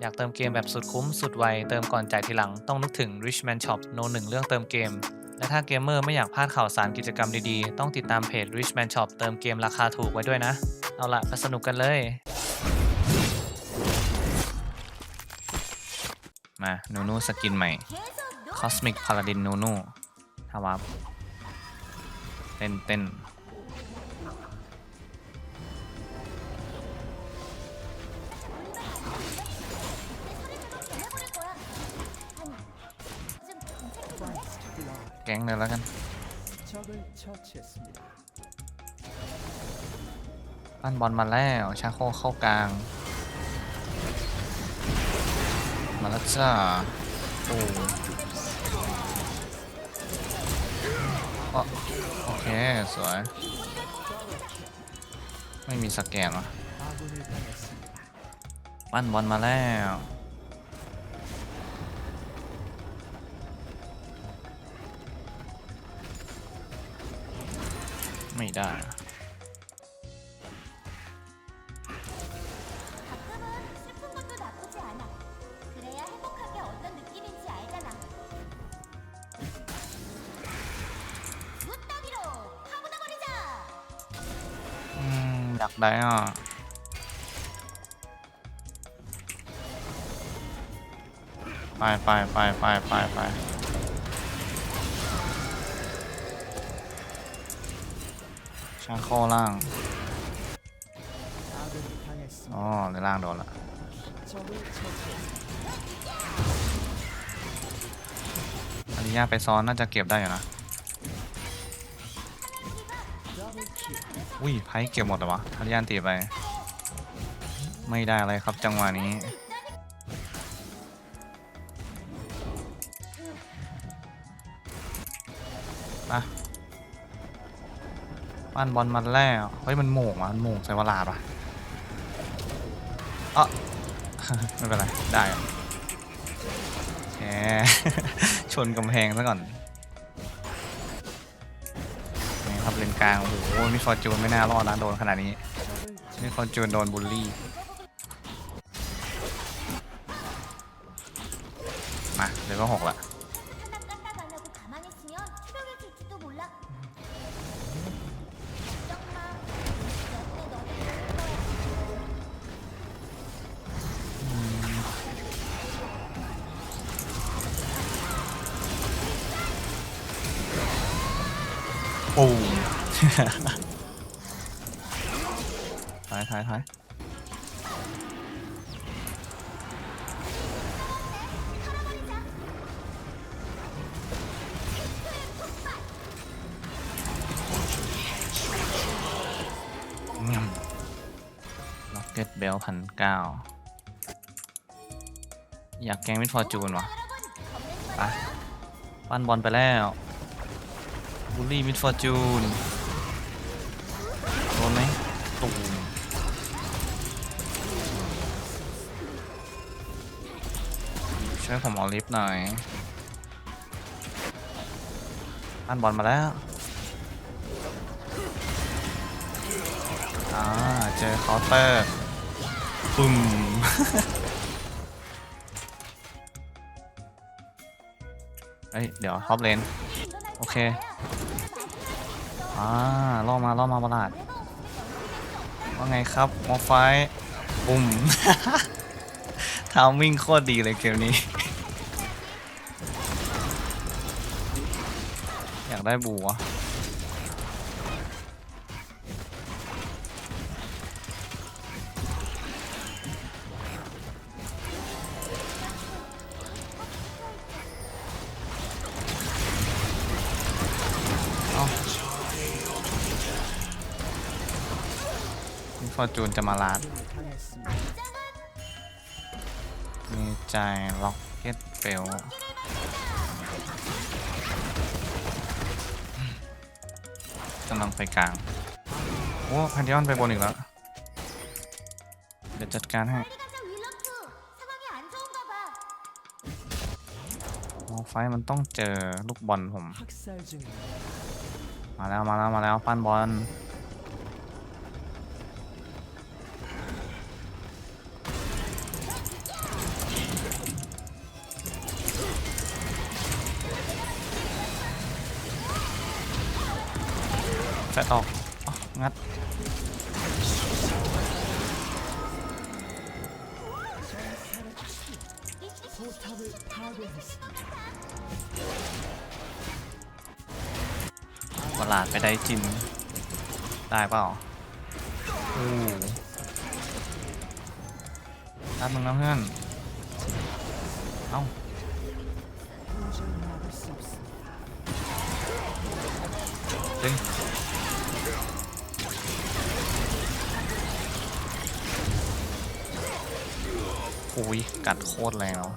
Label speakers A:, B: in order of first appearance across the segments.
A: อยากเติมเกมแบบสุดคุ้มสุดไว เติมก่อนจ่ายทีหลัง ต้องนึกถึง Richman Shop โนหนึ่งเรื่องเติมเกม และถ้าเกมเมอร์ไม่อยากพลาดข่าวสารกิจกรรมดีๆ ต้องติดตามเพจ Richman Shop เติมเกมราคาถูกไว้ด้วยนะ เอาละไปสนุกกันเลย มานูนูสกินใหม่ Cosmic Paladin นูนูทาวับเต้นเต้น เลยแล้วกันปั้นบอลมาแล้วชาโคเข้ากลาง มาแล้วจ้าโอ้โอเค สวย ไม่มีสแกนวะปั้นบอลมาแล้ว ไม่ได้
B: 가끔은 슬픈 것도 나쁘지 않아. 그래야 행복한 게 어떤 느낌인지 알잖아. 무따기로 파고다 버리자.
A: อืม อยากได้อ่ะ ไปไปไปไปไปไป ข้างข้อล่าง อ๋อในล่างโดนละอริยาไปซ้อนน่าจะเก็บได้อยู่นะ อุ้ยไพ่เก็บหมดหรอวะอาริยาตีไป ไม่ได้อะไรครับจังหวะนี้มา ปั้นบอลมาแล้วเฮ้ยมันโม่งว่ะมันโม่งใส่วลาดว่ะเอะไม่เป็นไร ได้อะแหมชนกำแพงซะก่อนนี่ครับเลนกลาง โอ้โหมีฟอร์จูนไม่น่ารอดนะโดนขนาดนี้มีฟอร์จูนโดนบูลลี่ มาเดี๋ยวก็หกละ ถอยถอยถอยล็อกเก็ตเบลพันเก้าอยากแกงมิดฟอร์จูนวะไปปั้นบอลไปแล้วบูลลี่มิดฟอร์จูน ช่วยผมเอาลิฟต์หน่อยอันบอลมาแล้วอ่าเจอคาเตอร์ปุ่มเฮ้ย เดี๋ยวฮอปเลน โอ
B: เค
A: อ่าล่อมาล่อมาประหลาด ว่าไงครับมอไฟปุ่มทามวิ่งโคตรดีเลยเกมนี้ ได้บัวฟอร์จูนจะมาลาดมีใจล็อกเก็ตเปล กำลังไปกลาง โอ้พันธิออนไปบนอีกแล้ว เดี๋ยวจัดการให้โอ้ไฟมันต้องเจอลูกบอลผม มาแล้วมาแล้วมาแล้วปั้นบอล แต่ออกองัด ตลาดไปได้จิน ได้เปล่าอู้ามึงนะเพื่อน เอ้าดึง ยกัดโคตรแรงล้ว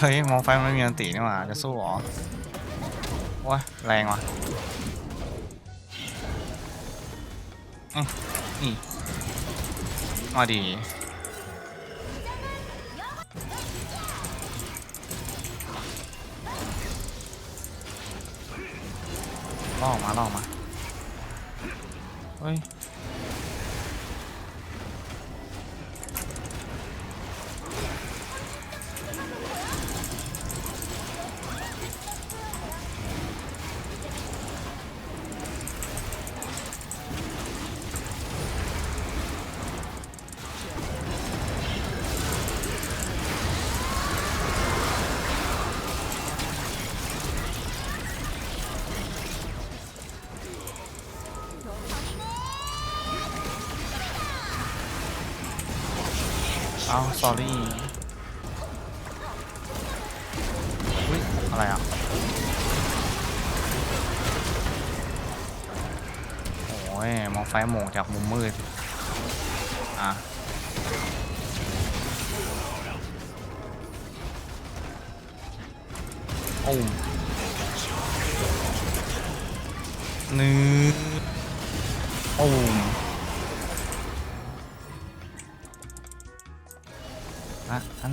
A: เฮ้ยมองไฟมันไม่มีอันตีนี่หว่าจะสู้หรอว้าแรงว่ะ อืมนี่ มาดี ล่อมาล่อมา เฮ้ย เอา sorry อุ้ยอะไรอะโอ้ยมองไฟหมงจากมุมมืด อะโอ้นื้อโอ้ม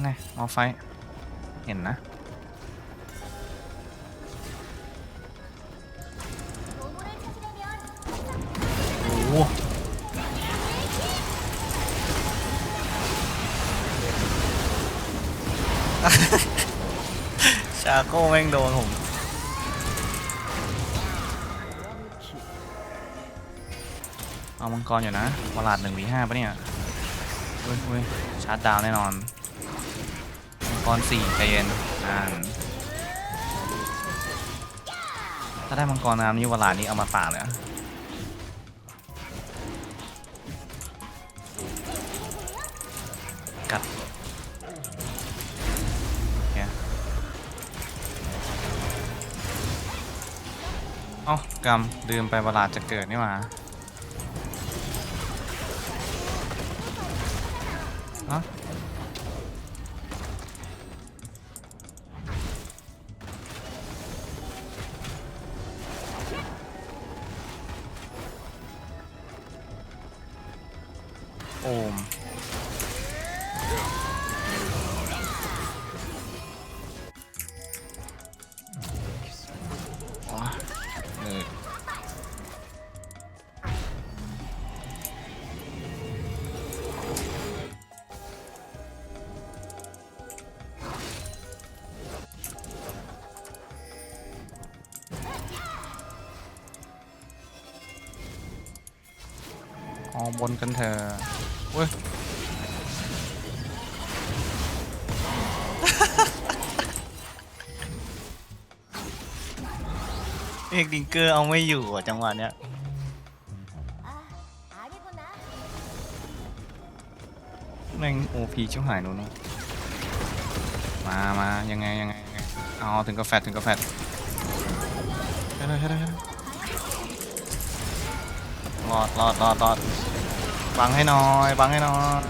A: ไงออไฟ เห็นนะ โอ้โหชาโก้แม่งโดนผมเอามังกรอยู่นะประหลาดหนึ่งวีห้าปะเนี่ยเว้ยเว้ยชาร์จดาวแน่นอน กรสี่ใจเย็นอ่านถ้าได้มังกรน้ำนี่วลานี้เอามาป่าเลยอะกัดโอเคเอ้ากำลืมไปเวลาจะเกิดนี่หว่าฮะ ออกบนกันเถอะเว้ยเอกดิงเกอร์เอาไม่อยู่จังหวะเนี้ยนั่งโอพีชิบหายหนูนมามายังไงยังไงยังไงเอาถึงกาแฟถึงกาแฟใช่ได้ใช่ได้รอดรอดรอดรอด บังให้น่อยบังให้น่อย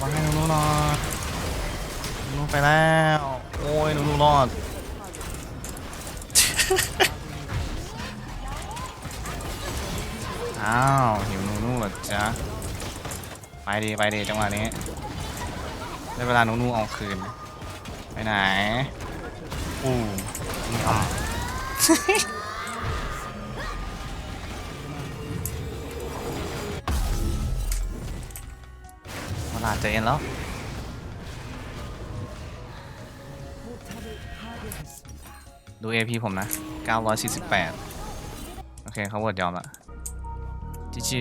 A: บังให้หนูนูหน่อยหนูนูไปแล้ว โอ้ยหนูนูรอด อ้าวหิวนูนูเหรอจ๊ะไปดีไปดีจังหวะนี้ได้เวลานูนูเอาคืน ไปไหนอู้นี่อะ เวลาใจเย็นแล้วดู AP ผมนะ 948 โอเคเขาเวิร์ดยอมละจีจี